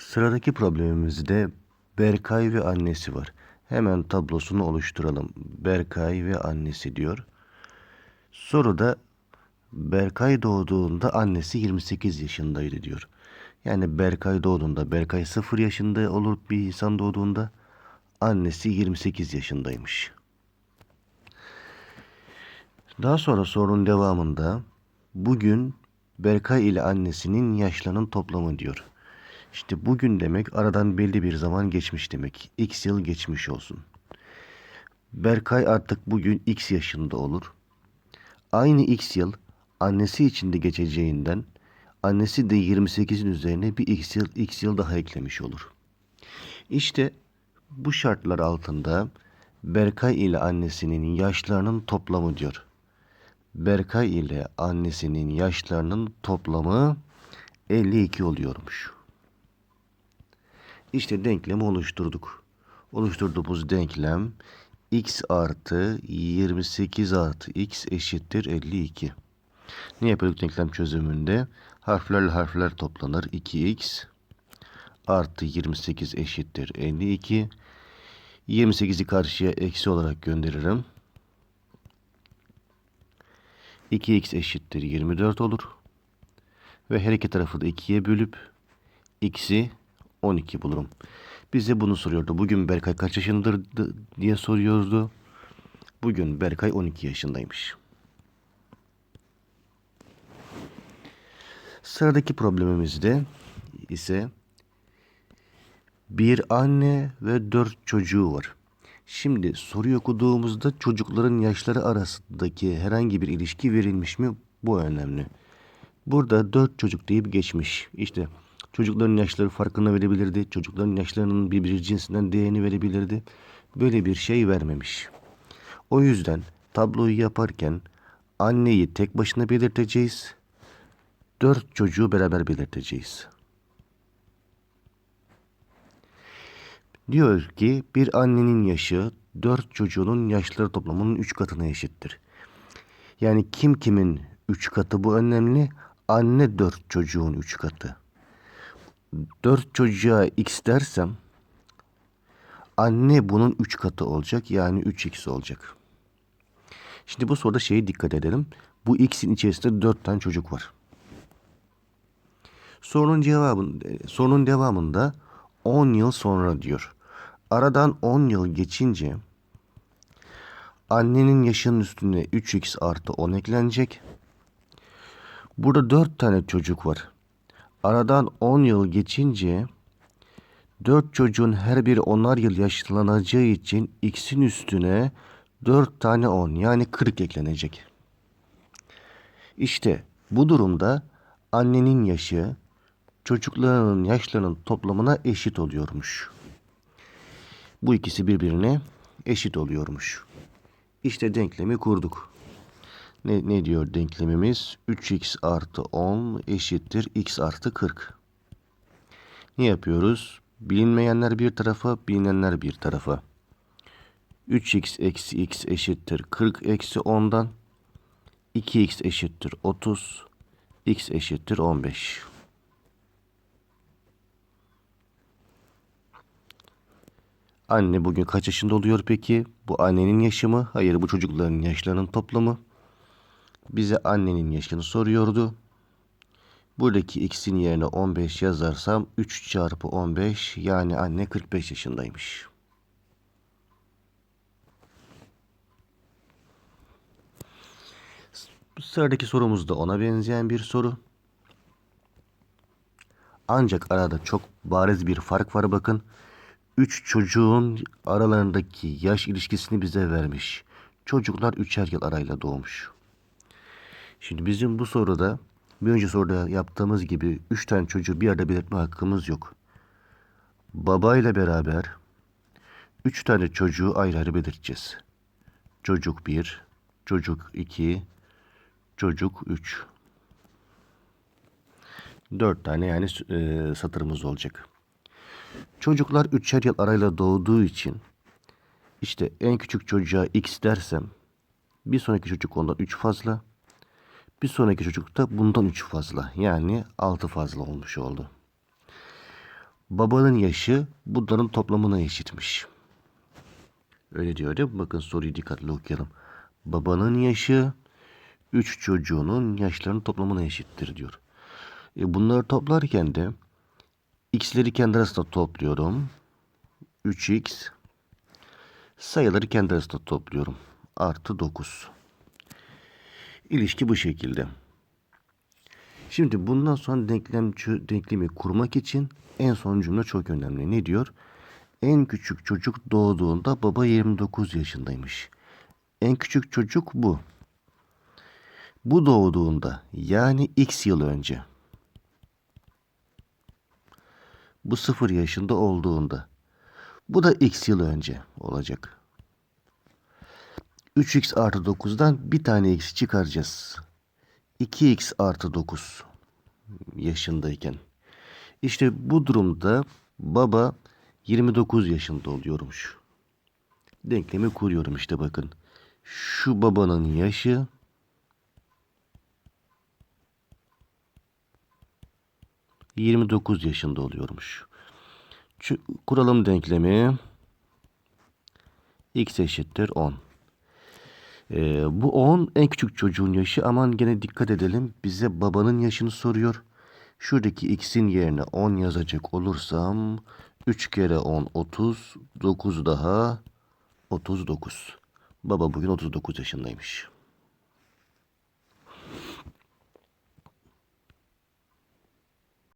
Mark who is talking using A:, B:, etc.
A: Sıradaki problemimizde Berkay ve annesi var. Hemen tablosunu oluşturalım. Berkay ve annesi diyor. Soruda Berkay doğduğunda annesi 28 yaşındaydı diyor. Yani Berkay doğduğunda Berkay 0 yaşında olur bir insan doğduğunda annesi 28 yaşındaymış. Daha sonra sorunun devamında bugün Berkay ile annesinin yaşlarının toplamı diyor. İşte bugün demek aradan belli bir zaman geçmiş demek. X yıl geçmiş olsun. Berkay artık bugün X yaşında olur. Aynı X yıl annesi için de geçeceğinden annesi de 28'in üzerine bir X yıl X yıl daha eklemiş olur. İşte bu şartlar altında Berkay ile annesinin yaşlarının toplamı diyor. Berkay ile annesinin yaşlarının toplamı 52 oluyormuş. İşte denklemi oluşturduk. Oluşturduğumuz denklem x artı 28 artı x eşittir 52. Ne yapıyorduk denklem çözümünde? Harflerle harfler toplanır. 2x artı 28 eşittir 52. 28'i karşıya eksi olarak gönderirim. 2x eşittir 24 olur. Ve her iki tarafı da 2'ye bölüp x'i 12 bulurum. Bize bunu soruyordu. Bugün Berkay kaç yaşındır diye soruyordu. Bugün Berkay 12 yaşındaymış. Sıradaki problemimizde ise bir anne ve dört çocuğu var. Şimdi soruyu okuduğumuzda çocukların yaşları arasındaki herhangi bir ilişki verilmiş mi? Bu önemli. Burada dört çocuk deyip geçmiş. İşte çocukların yaşları farkına verebilirdi. Çocukların yaşlarının birbiri cinsinden değerini verebilirdi. Böyle bir şey vermemiş. O yüzden tabloyu yaparken anneyi tek başına belirteceğiz. Dört çocuğu beraber belirteceğiz. Diyor ki bir annenin yaşı dört çocuğunun yaşları toplamının üç katına eşittir. Yani kim kimin üç katı bu önemli. Anne dört çocuğun üç katı. Dört çocuğa x dersem anne bunun üç katı olacak. Yani 3x olacak. Şimdi bu soruda şeye dikkat edelim. Bu x'in içerisinde dört tane çocuk var. Sorunun cevabın, sorunun devamında 10 yıl sonra diyor. Aradan 10 yıl geçince annenin yaşının üstüne 3x artı 10 eklenecek. Burada 4 tane çocuk var. Aradan 10 yıl geçince 4 çocuğun her biri 10'ar yıl yaşlanacağı için x'in üstüne 4 tane 10 yani 40 eklenecek. İşte bu durumda annenin yaşı çocuklarının yaşlarının toplamına eşit oluyormuş. Bu ikisi birbirine eşit oluyormuş. İşte denklemi kurduk. Ne, ne diyor denklemimiz? 3x artı 10 eşittir x artı 40. Ne yapıyoruz? Bilinmeyenler bir tarafa, bilinenler bir tarafa. 3x eksi x eşittir 40 eksi 10'dan. 2x eşittir 30. x eşittir 15. Anne bugün kaç yaşında oluyor peki? Bu annenin yaşı mı? Hayır bu çocukların yaşlarının toplamı. Bize annenin yaşını soruyordu. Buradaki x'in yerine 15 yazarsam 3 çarpı 15 yani anne 45 yaşındaymış. Sıradaki sorumuz da ona benzeyen bir soru. Ancak arada çok bariz bir fark var bakın. Üç çocuğun aralarındaki yaş ilişkisini bize vermiş. Çocuklar üçer yıl arayla doğmuş. Şimdi bizim bu soruda bir önce soruda yaptığımız gibi üç tane çocuğu bir arada belirtme hakkımız yok. Babayla beraber üç tane çocuğu ayrı ayrı belirteceğiz. Çocuk bir, çocuk iki, çocuk üç. Dört tane yani e, satırımız olacak. Çocuklar üçer yıl arayla doğduğu için işte en küçük çocuğa x dersem bir sonraki çocuk ondan 3 fazla. Bir sonraki çocuk da bundan 3 fazla. Yani 6 fazla olmuş oldu. Babanın yaşı bunların toplamına eşitmiş. Öyle diyor değil mi? Bakın soruyu dikkatli okuyalım. Babanın yaşı 3 çocuğunun yaşlarının toplamına eşittir diyor. E bunları toplarken de x'leri kendi arasında topluyorum. 3x sayıları kendi arasında topluyorum. Artı 9. İlişki bu şekilde. Şimdi bundan sonra denklem, denklemi kurmak için en son cümle çok önemli. Ne diyor? En küçük çocuk doğduğunda baba 29 yaşındaymış. En küçük çocuk bu. Bu doğduğunda yani x yıl önce. Bu 0 yaşında olduğunda. Bu da x yıl önce olacak. 3x artı 9'dan bir tane x çıkaracağız. 2x artı 9 yaşındayken. İşte bu durumda baba 29 yaşında oluyormuş. Denklemi kuruyorum işte bakın. Şu babanın yaşı ...29 yaşında oluyormuş. Kuralım denklemi. x eşittir 10. Ee, bu 10 en küçük çocuğun yaşı. Aman gene dikkat edelim. Bize babanın yaşını soruyor. Şuradaki x'in yerine 10 yazacak olursam 3 kere 10 30 9 daha 39. Baba bugün 39 yaşındaymış.